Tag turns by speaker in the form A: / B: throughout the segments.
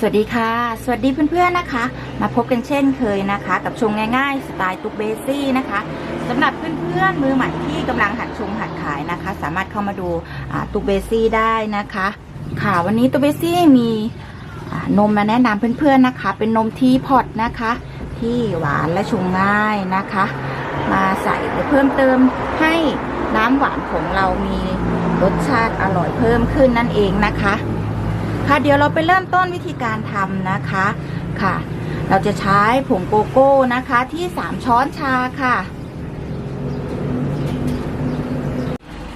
A: สวัสดีค่ะ สวัสดีเพื่อนๆนะคะ มาพบกันเช่นเคยนะคะ กับชงง่ายๆสไตล์ตุ๊กเบซี่นะคะสำหรับเพื่อนๆมือใหม่ที่กำลังหัดชงหัดขายนะคะ สามารถเข้ามาดูตุ๊กเบซี่ได้นะคะ ค่ะวันนี้ตุ๊กเบซี่มีนมมาแนะนำเพื่อนๆนะคะ เป็นนมทีพอตนะคะ ที่หวานและชงง่ายนะคะ มาใส่เพิ่มเติมให้น้ำหวานของเรามีรสชาติอร่อยเพิ่มขึ้นนั่นเองนะคะ ค่ะเดี๋ยวเราไปเริ่มต้นวิธีการทำนะคะค่ะ เราจะใช้ผงโกโก้นะคะที่ 3 ช้อนชาค่ะ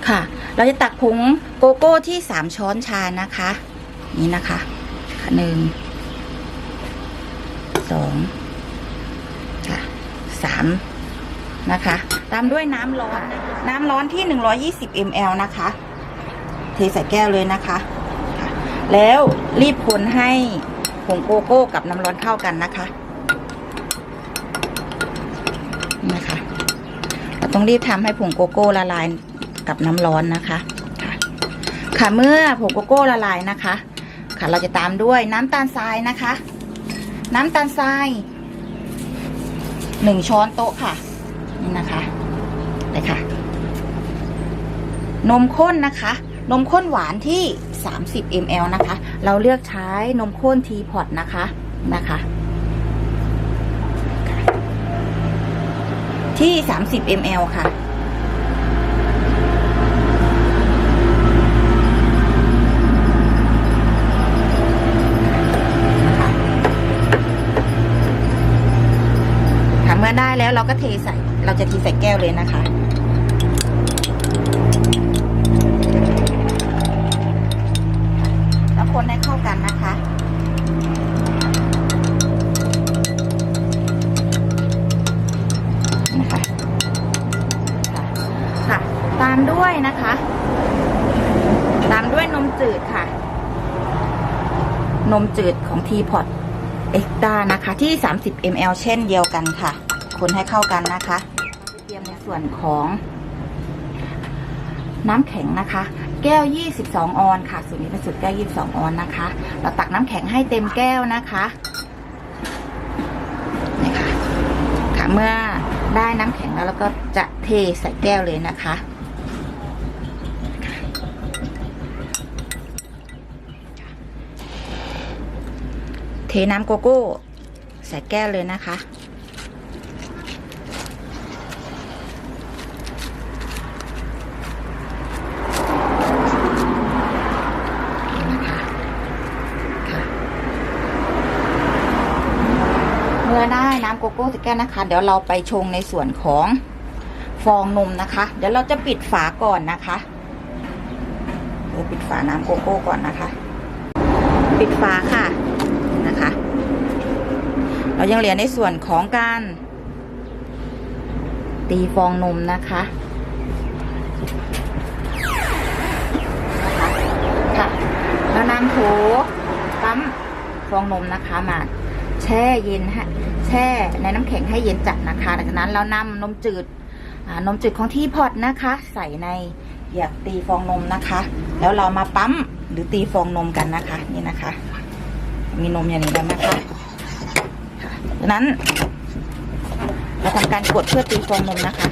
A: ค่ะ เราจะตักผงโกโก้ที่ 3 ช้อนชานะคะ นี่นะคะหนึ่งสองค่ะสามนะคะ ตามด้วยน้ำร้อนน้ำร้อนที่ 120 ml นะคะ เทใส่แก้วเลยนะคะ แล้วรีบคนให้ผงโกโก้กับน้ำร้อนเข้ากันนะคะนะคะ เราต้องรีบทำให้ผงโกโก้ละลายกับน้ำร้อนนะคะค่ะค่ะเมื่อผงโกโก้ละลายนะคะ ค่ะเราจะตามด้วยน้ำตาลทรายนะคะ น้ำตาลทรายหนึ่งช้อนโต๊ะค่ะนี่นะคะเลยค่ะ นมข้นนะคะ นมข้นหวานที่ 30 ml นะคะ เราเลือกใช้นมข้นทีพอตนะคะนะคะ ที่ 30 ml ค่ะค่ะเมื่อได้แล้วเราก็เทใส่ เราจะเทใส่แก้วเลยนะคะ ให้เข้ากันนะคะนะคะค่ะค่ะ ตามด้วยนะคะ ตามด้วยนมจืดค่ะ นมจืดของทีพอตเอ็กตานะคะที่ 30 ml เช่นเดียวกันค่ะ คนให้เข้ากันนะคะ เตรียมในส่วนของ น้ำแข็งนะคะ แก้ว 22 ออนค่ะ สูตรนี้เป็นสูตรแก้ว 22 ออนนะคะ เราตักน้ำแข็งให้เต็มแก้วนะคะนี่ค่ะค่ะ เมื่อได้น้ำแข็งแล้วเราก็จะเทใส่แก้วเลยนะคะเทน้ำโกโก้ใส่แก้วเลยนะคะ อได้น้ำโกโก้สแก้วนะคะ เดี๋ยวเราไปชงในส่วนของฟองนมนะคะ เดี๋ยวเราจะปิดฝาก่อนนะคะเดี๋ยวปิดฝาน้ำโกโก้ก่อนนะคะ ปิดฝาค่ะนะคะ เรายังเหลือในส่วนของการตีฟองนมนะคะค่ะแล้วนำโถปั๊มฟองนมนะคะมา แช่เย็นฮะแช่ในน้ำแข็งให้เย็นจัดนะคะหลังจากนั้นเรานำนมจืดนมจืดของที่พอตนะคะ ใส่ในเหยือกตีฟองนมนะคะ แล้วเรามาปั๊มหรือตีฟองนมกันนะคะ นี่นะคะ มีนมอย่างนี้แล้วนะคะค่ะจากนั้นเราทำการกดเพื่อตีฟองนมนะคะ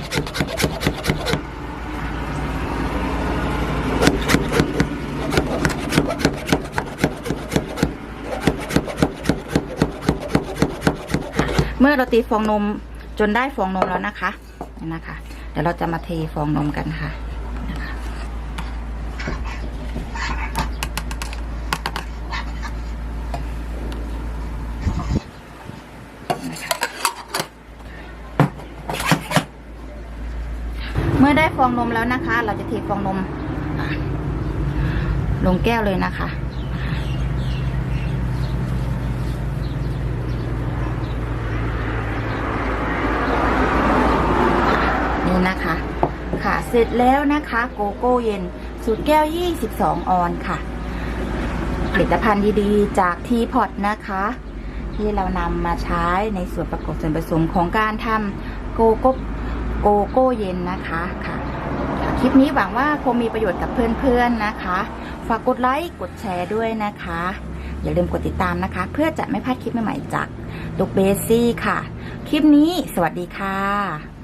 A: เมื่อเราตีฟองนมจนได้ฟองนมแล้วนะคะนี่นะคะ เดี๋ยวเราจะมาเทฟองนมกันค่ะเมื่อได้ฟองนมแล้วนะคะ เราจะเทฟองนมลงแก้วเลยนะคะ นี่นะคะ ค่ะ เสร็จแล้วนะคะ โกโก้เย็นสูตรแก้ว 22 ออนค่ะ ผลิตภัณฑ์ดีๆ จากทีพอตนะคะ ที่เรานำมาใช้ในส่วนประกอบส่วนผสมของการทำโกโก้โกโก้เย็นนะคะค่ะ คลิปนี้หวังว่าคงมีประโยชน์กับเพื่อนๆนะคะ ฝากกดไลค์กดแชร์ด้วยนะคะ อย่าลืมกดติดตามนะคะ เพื่อจะไม่พลาดคลิปใหม่ๆจากตุกเบซี่ค่ะ คลิปนี้สวัสดีค่ะ